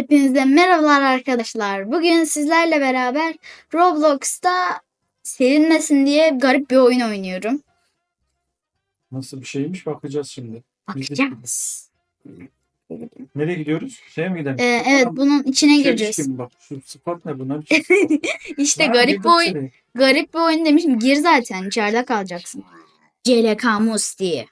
Hepinize merhabalar arkadaşlar. Bugün sizlerle beraber Roblox'ta sevinmesin diye garip bir oyun oynuyorum. Nasıl bir şeymiş bakacağız şimdi. Bakacağız. Nereye gidiyoruz? Şeye mi gidelim? Ee, evet bunun içine Şey gireceğiz. bak şu sıfat ne bunlar? İşte Ha, garip bir oyun. içeri. Garip bir oyun demişim. Gir zaten. içeride kalacaksın. CLK Musti.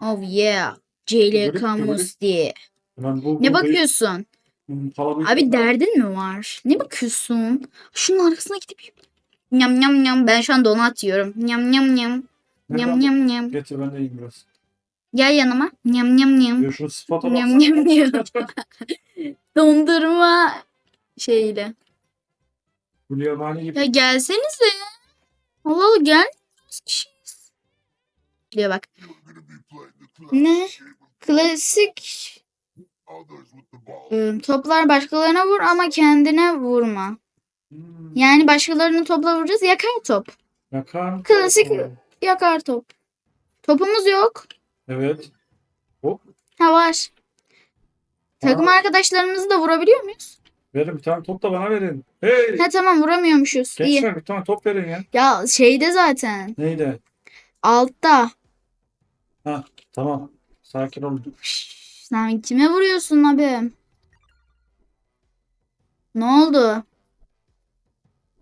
Oh yeah. CLK Musti. Bu, Ne bakıyorsun? Bu- kalabalık- Abi derdin mi var? Ne bakıyorsun? Şunun arkasına gidip Nyam nyam nyam. Ben şu an donat yiyorum. Nyam nyam nyam. Ne Nyam lan? nyam nyam. Getir ben de yiyeyim biraz. Gel yanıma. Nyam nyam nyam. Ya şu sıfata Nyam baksana. nyam nyam. Dondurma şeyle. Gulyabani gibi. Ya gelsenize. Allah Allah gel. Diyor bak. Ne? Klasik toplar başkalarına vur ama kendine vurma. Hmm. Yani başkalarını topla vuracağız. Yakar top. Yakar. Klasik yakar top. Topumuz yok. Evet. Hop. Ha var. Takım Aa. arkadaşlarımızı da vurabiliyor muyuz? Verin bir tane top da bana verin. Hey. Ha tamam vuramıyormuşuz. İyi. Gençler bir tane top verin ya. Ya şeyde zaten. Neydi? Altta. Tamam. Sakin olun. Sen kime vuruyorsun abi? Ne oldu?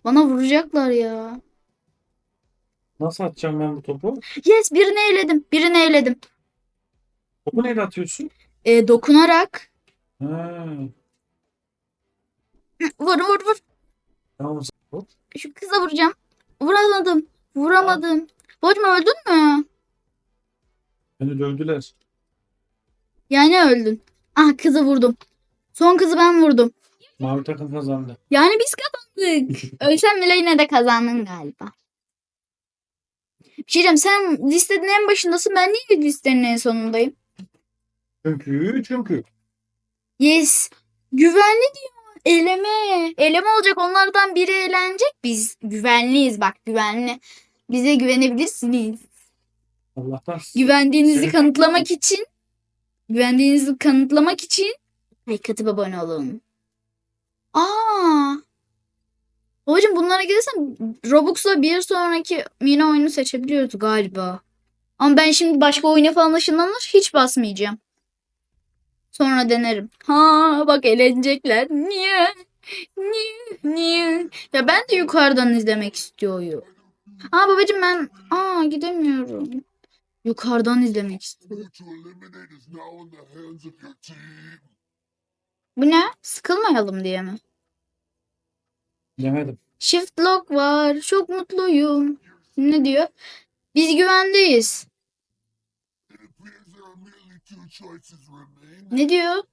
Bana vuracaklar ya. Nasıl atacağım ben bu topu? Yes birini eledim. Birini eledim. Topu neyle atıyorsun? E, dokunarak. Ha. Vur vur vur. Tamam. Şu kıza vuracağım. Vuramadım. Vuramadım. Hocam öldün mü? Beni dövdüler. Yani öldün. Ah kızı vurdum. Son kızı ben vurdum. Mavi takım kazandı. Yani biz kazandık. Ölsem bile yine de kazandın galiba. Bir şey diyeceğim sen listenin en başındasın. Ben niye listenin en sonundayım? Çünkü çünkü. Yes. Güvenli diyor. Eleme. Eleme olacak. Onlardan biri eğlenecek. Biz güvenliyiz bak güvenli. Bize güvenebilirsiniz. Allah'tan Güvendiğinizi kanıtlamak için güvendiğinizi kanıtlamak için like atıp abone olun. Aa. Hocam bunlara gidersem Robux'la bir sonraki mini oyunu seçebiliyoruz galiba. Ama ben şimdi başka oyuna falan ışınlanır hiç basmayacağım. Sonra denerim. Ha bak eğlenecekler. Niye? Niye? Niye? Ya ben de yukarıdan izlemek istiyorum. Aa babacığım ben aa gidemiyorum. Yukarıdan izlemek istiyorum. Bu ne? Sıkılmayalım diye mi? Yemedim. Shift lock var. Çok mutluyum. Ne diyor? Biz güvendeyiz. Ne diyor?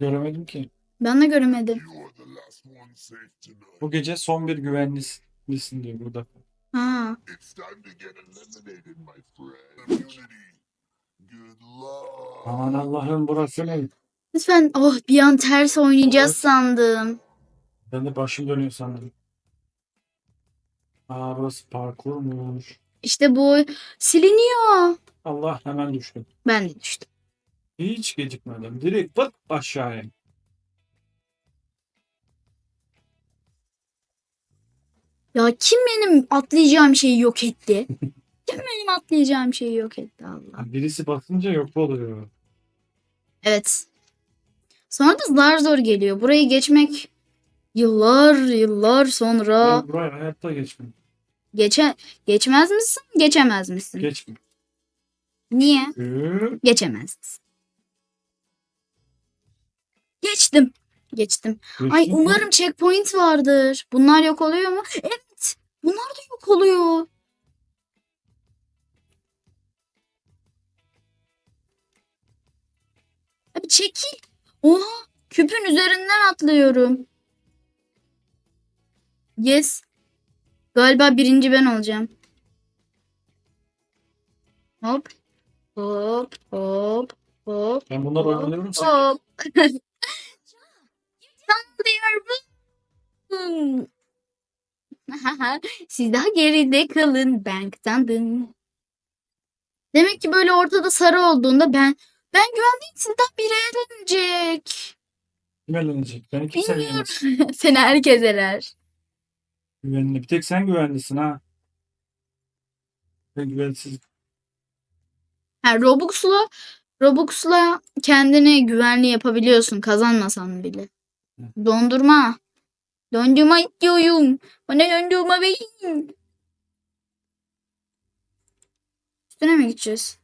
Göremedim ki. Ben de göremedim. Bu gece son bir güvenlisin diyor burada. Ha. It's time to get eliminated, my friend. Immunity. Good luck. Aman Allah'ım burası ne? Lütfen. Oh bir an ters oynayacağız Evet. sandım. Ben de başım dönüyor sanırım. Aa burası parkurmuş. İşte bu siliniyor. Allah hemen düştüm. Ben de düştüm. Hiç gecikmedim. Direkt pıt aşağıya. Ya kim benim atlayacağım şeyi yok etti? Kim benim atlayacağım şeyi yok etti Allah. Birisi basınca yok oluyor. Evet. Sonra da zar zor geliyor. Burayı geçmek yıllar yıllar sonra Ben buraya hayatta geçmem. geçe geçmez misin? Geçemez misin? Geçmem. Niye? Hı, Geçemez misin? Geçtim. Geçtim. Ay geçtim. umarım checkpoint vardır. Bunlar yok oluyor mu? Evet. Bunlar da yok oluyor. Abi çekil. Oha. Küpün üzerinden atlıyorum. Yes. Galiba birinci ben olacağım. Hop. Hop. Hop. Hop. Ben bunları oyalıyorum sen. Hop. Sanıyorum. Siz daha geride kalın. Ben kazandım. Demek ki böyle ortada sarı olduğunda ben Ben güvendiğim sizden biri eğlenecek. Kim eğlenecek? Beni kimse. Seni herkes eler. Güvenli. Bir tek sen güvenlisin ha. Ben güvensiz. Ha, Robux'la Robux'la kendini güvenli yapabiliyorsun kazanmasan bile. Dondurma. Dondurma istiyorum. Bana dondurma verin. Üstüne mi gideceğiz?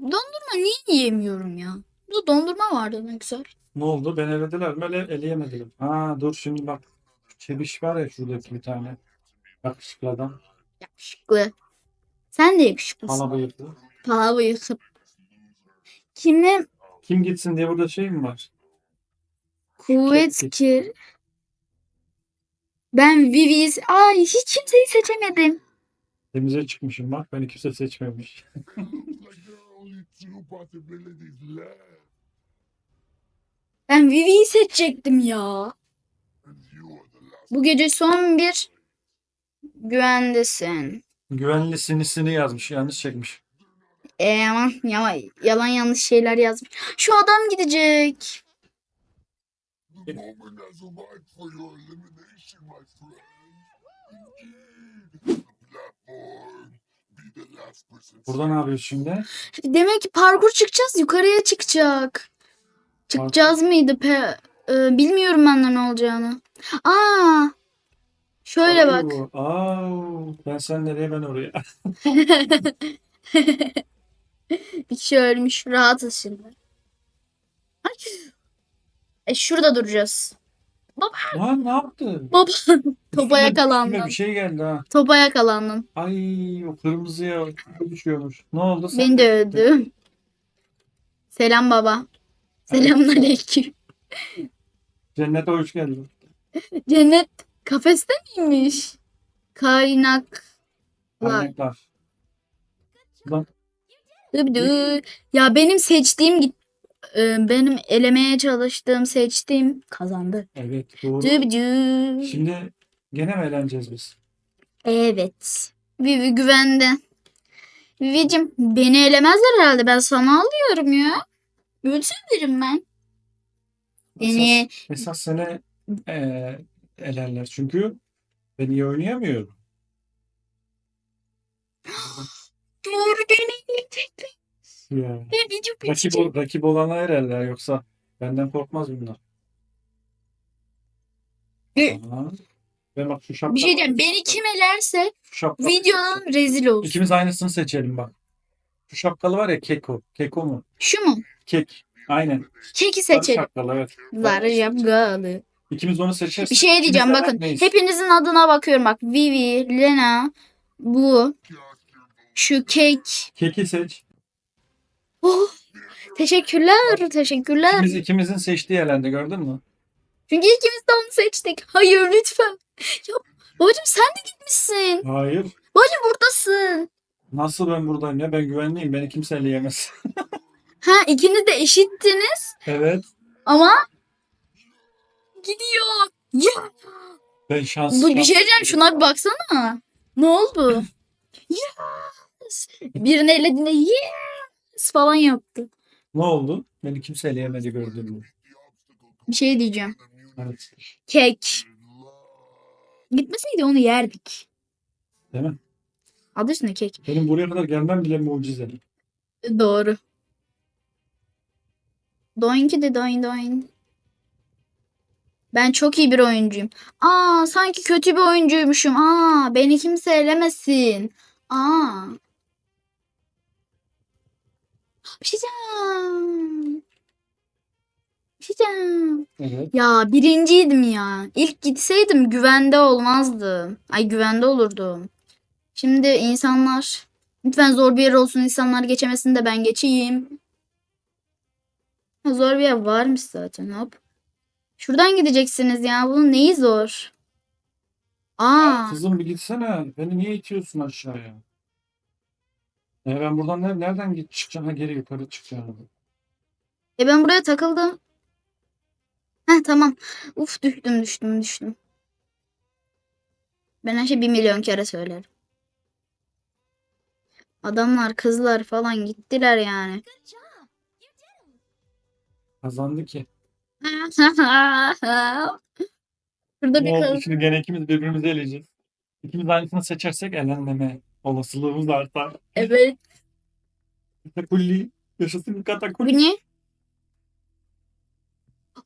Dondurma niye yiyemiyorum ya? Bu dondurma vardı ne güzel. Ne oldu? Ben elediler mi? Ele, eleyemediler. Ha dur şimdi bak. Çebiş var ya şuradaki bir tane. Yakışıklı adam. Yakışıklı. Sen de yakışıklısın. Hala bıyıklı. Paha bıyıklı. Kimi Kim gitsin diye burada şey mi var? kuvvet Çok ki ben Vivi'yi ay hiç kimseyi seçemedim. Temize çıkmışım bak. Beni kimse seçmemiş. Ben Vivi'yi seçecektim ya. Bu gece son bir güvendesin. Güvenlisini yazmış. Yanlış çekmiş. E aman yalan, yalan yanlış şeyler yazmış. Şu adam gidecek. The moment has arrived for your elimination, my friend. Indeed, the platform. Be the last person. Burada ne yapıyoruz şimdi? Demek ki parkur çıkacağız. Yukarıya çıkacak. Çıkacağız mıydı? Pe e, bilmiyorum ben de ne olacağını. Aa. Şöyle bak. Oo, Aa, ben sen nereye ben oraya. Bir kişi ölmüş. Rahatız şimdi. Ay. E şurada duracağız. Lan ne yaptın? Baba topa Üstüme- yakalandın. üstüme bir şey geldi ha. Topa yakalandın. Ay o kırmızıya düşüyormuş. Ne oldu? Sen Beni de öldü. Selam baba. Selamünaleyküm. Cennete hoş geldin. Cennet kafeste miymiş? Kaynaklar. Dıbdı. Ya benim seçtiğim git e, benim elemeye çalıştığım seçtiğim kazandı. evet doğru. Dıbdı. Şimdi gene mi eğleneceğiz biz? Evet. Vivi güvende. Vivi'cim beni elemezler herhalde. Ben sana alıyorum ya. Ölçebilirim ben. Beni Esas seni eee elerler. Çünkü ben iyi oynayamıyorum. doğru beni eleyecekler. Ya. Ve video Rakip, bitecek. ol- rakip olana yoksa benden korkmaz bunlar. Ben bak şu şapka. Bir şey diyeceğim. Beni kim elerse şu şapka. videodan rezil olsun. İkimiz aynısını seçelim bak. Şu şapkalı var ya Keko. Keko mu? Şu mu? Kek. Aynen. Keki Sarı seçelim. şapkalı evet. Zarı şapkalı. İkimiz onu seçeriz. Bir şey diyeceğim bakın. Hepinizin adına bakıyorum bak. Vivi, Lena, bu, şu kek. Keki seç. Oh, teşekkürler, teşekkürler. İkimiz, ikimizin seçtiği elendi gördün mü? Çünkü ikimiz de onu seçtik. Hayır lütfen. Ya, babacım sen de gitmişsin. Hayır. Babacım buradasın. Nasıl ben buradayım ya? Ben güvenliyim. Beni kimse eleyemez. Ha ikiniz de eşittiniz evet. ama gidiyor. Ya. Ben şans. Bu bir şey diyeceğim şuna bir baksana. Ne oldu? Yes. Birini elediğinde yes falan yaptı. Ne oldu? Beni kimse eleyemedi gördün mü? Bir şey diyeceğim. Evet. Kek. Gitmeseydi onu yerdik. Değil mi? Adı üstünde kek. Benim buraya kadar gelmem bile mucize. Doğru. Doinki de doin doin. Ben çok iyi bir oyuncuyum. Aa sanki kötü bir oyuncuymuşum. Aa beni kimse elemesin. Aa. Bir şey diyeceğim. Bir şey diyeceğim. Evet. Ya birinciydim ya. İlk gitseydim güvende olmazdım. Ay güvende olurdum. Şimdi insanlar lütfen zor bir yer olsun insanlar geçemesin de ben geçeyim. Ha, zor bir yer varmış zaten hop. Şuradan gideceksiniz ya. Bunun neyi zor? Aa, Kızım bir gitsene. Beni niye itiyorsun aşağıya? E ben buradan ne- nereden git çıkacağım? Ha, geri yukarı çıkacağım. e ben buraya takıldım. Heh tamam. Uf düştüm düştüm düştüm. Ben her şeyi bir milyon kere söylerim. Adamlar kızlar falan gittiler yani. Kazandı ki. Şurada bir Ne oldu kız. şimdi gene ikimiz birbirimizi eleyeceğiz. İkimiz aynısını seçersek elenmeme olasılığımız artar. Evet. Katakulli. Yaşasın Bu katakulli. ne?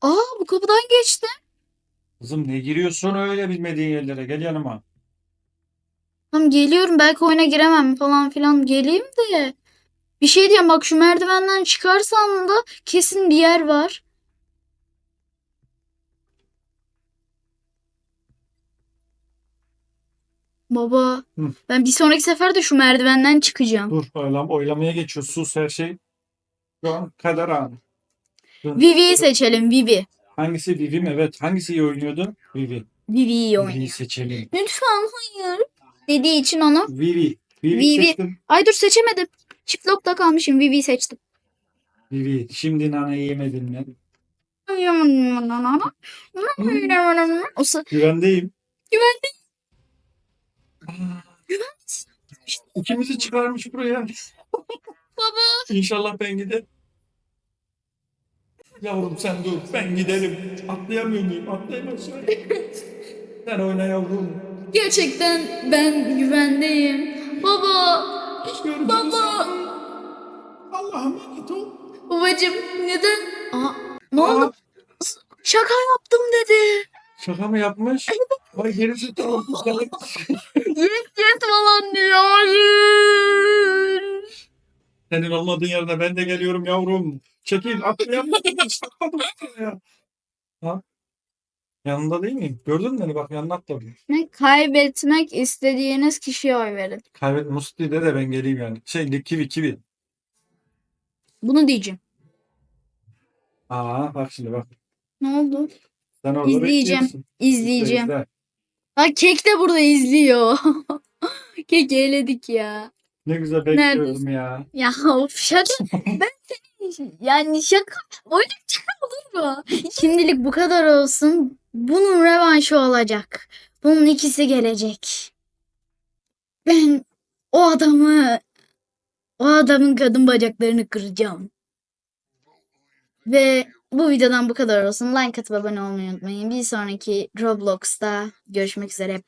Aa bu kapıdan geçti. Kızım ne giriyorsun öyle bilmediğin yerlere? Gel yanıma. Tamam geliyorum belki oyuna giremem falan filan geleyim de. Bir şey diyeyim bak şu merdivenden çıkarsam da kesin bir yer var. Baba Hı. ben bir sonraki sefer de şu merdivenden çıkacağım. Dur oylam, oylamaya geçiyor. Sus her şey. Şu an kader anı. Vivi'yi seçelim Vivi. Hangisi Vivi mi? Evet. Hangisi iyi oynuyordu? Vivi. Vivi'yi Vivi'yi oynuyor. seçelim. Lütfen hayır. Dediği için onu. Vivi. Vivi, Vivi. seçtim. Ay dur seçemedim. Çift lokta kalmışım. Vivi'yi seçtim. Vivi. Şimdi nane yemedin mi? O sı- Güvendeyim. İkimizi çıkarmış buraya. Baba. İnşallah ben giderim. Yavrum sen dur. Ben giderim. Atlayamıyor muyum? Atlayamazsın. sen oyna yavrum. Gerçekten ben güvendeyim. Baba. Görüşürüz. Baba. Allah'a emanet ol. Babacım neden? Aa, ne Aa, oldu? Şaka yaptım dedi. Şaka mı yapmış? Vay tamam. Yes yes falan diyor. Hayır. Senin olmadığın yerde ben de geliyorum yavrum. Çekil. Atladım ya. Ha? Yanında değil miyim? Gördün mü beni? Bak yanına atladım. Ne kaybetmek istediğiniz kişiye oy verin. Kaybet Musti'de de ben geleyim yani. Şey kivi kivi. Bunu diyeceğim. Aa bak şimdi bak. Ne oldu? Sen orada İzleyeceğim. bekliyorsun. İzleyeceğim. İzle, izle. Ha kek de burada izliyor. Kek eğledik ya. Ne güzel bekliyorum ya. Ya of şaka. Ben seni yani şaka. Öyle şey olur mu? Şimdilik bu kadar olsun. Bunun revanşı olacak. Bunun ikisi gelecek. Ben o adamı o adamın kadın bacaklarını kıracağım. Ve bu videodan bu kadar olsun. Like atıp abone olmayı unutmayın. Bir sonraki Roblox'ta görüşmek üzere.